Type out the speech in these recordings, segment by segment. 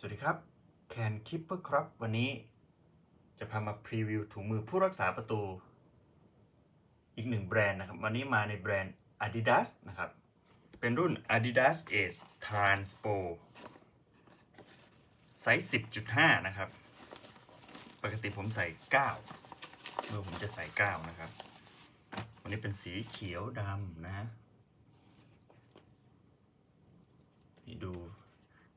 สวัสดีครับแคนคิปเปอร์ครับ วันนี้จะพามาพรีวิวถุงมือผู้รักษาประตู อีกหนึ่งแบรนด์นะครับ วันนี้มาในแบรนด์ Adidas นะครับ เป็นรุ่น Adidas Ace Transpo ไซส์ 10.5 นะครับ ปกติผมใส่ 9มือผมจะใส่ 9 นะครับ วันนี้เป็นสีเขียวดำนะ นี่ดู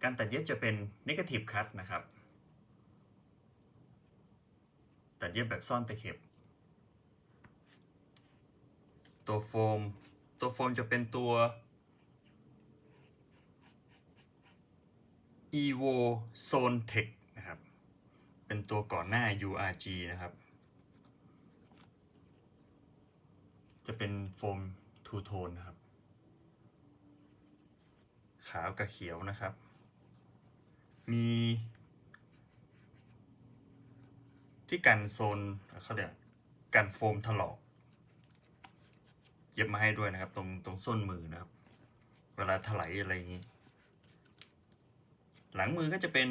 การตัดเย็บจะเป็น negative cut นะครับ ตัดเย็บแบบซ่อนตะเข็บ ตัวโฟม ตัวโฟมจะเป็นตัว evo zone tech นะครับ เป็นตัวก่อนหน้า urg นะครับ จะเป็นโฟมทูโทนนะครับ ขาวกับเขียวนะครับ มีที่กันโซนเขาเรียกกันโฟมถลอก เย็บมาให้ด้วยนะครับ ตรงตรงส้นมือนะครับ เวลาถลายอะไรอย่างนี้ หลังมือก็จะเป็น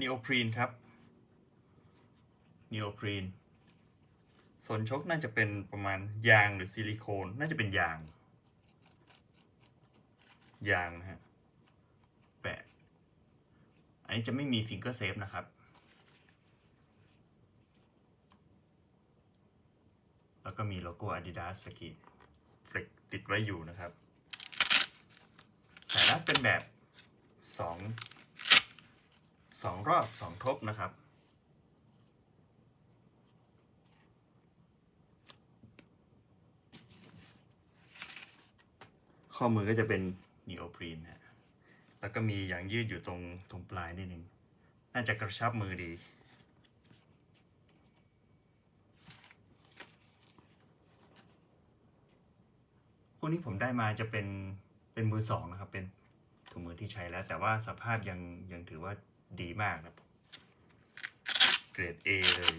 นีโอพรีนครับนีโอพรีนโซนชกน่าจะเป็นประมาณยางหรือซิลิโคน น่าจะเป็นยาง ยางนะฮะ อันนี้จะไม่มีฟิงเกอร์เซฟนะครับ แล้วก็มีโลโก้ Adidas สกีฟล็กติดไว้อยู่นะครับ สายรัดเป็นแบบสองสองรอบสองทบนะครับข้อมือก็จะเป็นนีโอพรีนฮะ แล้วก็มีอย่างยืดอยู่ตรงตรงปลายนิดนึง น่าจะกระชับมือดีพวกนี้ผมได้มาจะเป็นเป็นมือสองนะครับ เป็นถุงมือที่ใช้แล้ว แต่ว่าสภาพยังยังถือว่าดีมากนะเกรด A เลย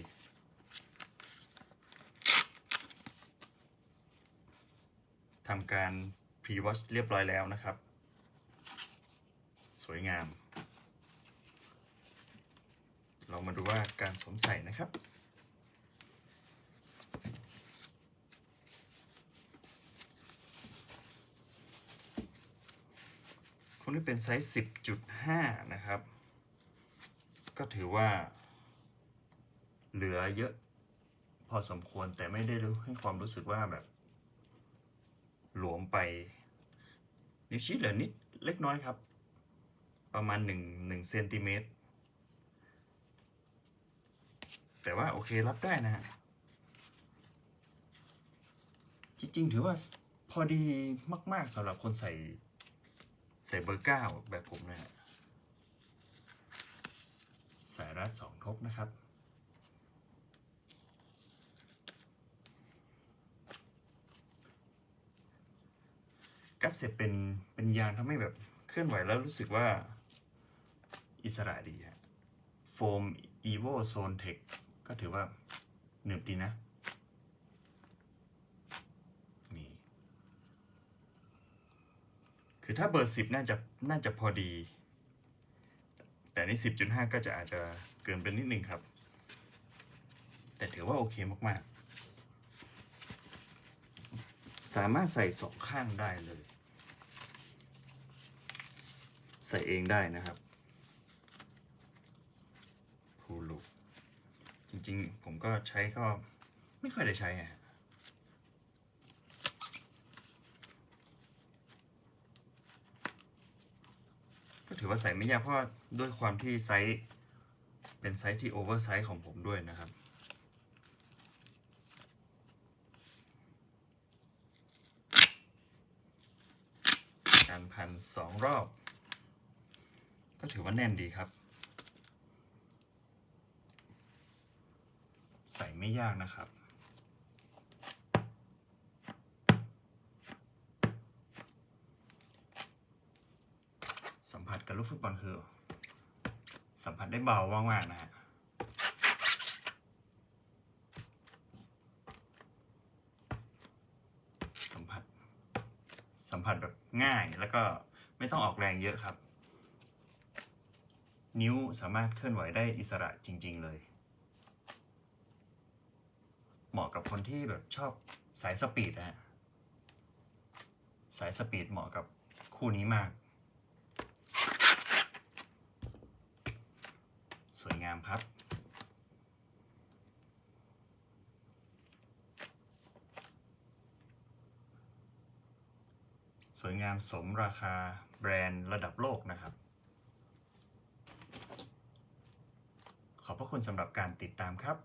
ทำการพรีวอชเรียบร้อยแล้วนะครับ วยงาม เรามาดูว่าการสวมใส่นะครับ คนนี้เป็นไซส์ 10.5 นะครับ ก็ถือว่า เหลือเยอะพอสมควรแต่ไม่ได้รู้ให้ความรู้สึกว่าแบบ หลวมไปนิ้วชี้เหลือนิดเล็กน้อยครับ ประมาณ1 1เซนติเมตรแต่ว่าโอเครับได้นะฮะจริงๆ ถือว่าพอดีมาก ๆสำหรับคนใส่ใส่เบอร์เก้าแบบผมนะฮะสายรัดสองทบนะครับกัดเสร็จเป็นเป็นยางทำให้แบบ เคลื่อนไหวแล้วรู้สึกว่าอิสระดีฮะโฟม evo zone tech ก็ถือว่าหนึบดีนะนี่คือถ้าเบอร์สิบน่าจะน่าจะพอดี แต่นี่สิบจุดห้าก็จะอาจจะเกินไปนิดนึงครับ แต่ถือว่าโอเคมาก ๆ สามารถใส่สองข้างได้เลย ใส่เองได้นะครับพูลูจริงๆ ผมก็ใช้ก็ไม่ค่อยได้ใช้ก็ถือว่าใส่ไม่ยากเพราะด้วยความที่ไซส์เป็นไซส์ที่โอเวอร์ไซส์ของผมด้วยนะครับการพันสองรอบ ก็ถือว่าแน่นดีครับ ใส่ไม่ยากนะครับสัมผัสกับลูกฟุตบอลคือ สัมผัสได้เบามากๆนะฮะสัมผัส สัมผัสแบบง่ายแล้วก็ไม่ต้องออกแรงเยอะครับ นิ้วสามารถเคลื่อนไหวได้อิสระจริง ๆ เลย เหมาะกับคนที่แบบชอบสายสปีดนะฮะ สายสปีดเหมาะกับคู่นี้มาก สวยงามครับสวยงามสมราคาแบรนด์ระดับโลกนะครับ ขอบพระคุณสำหรับการติดตามครับ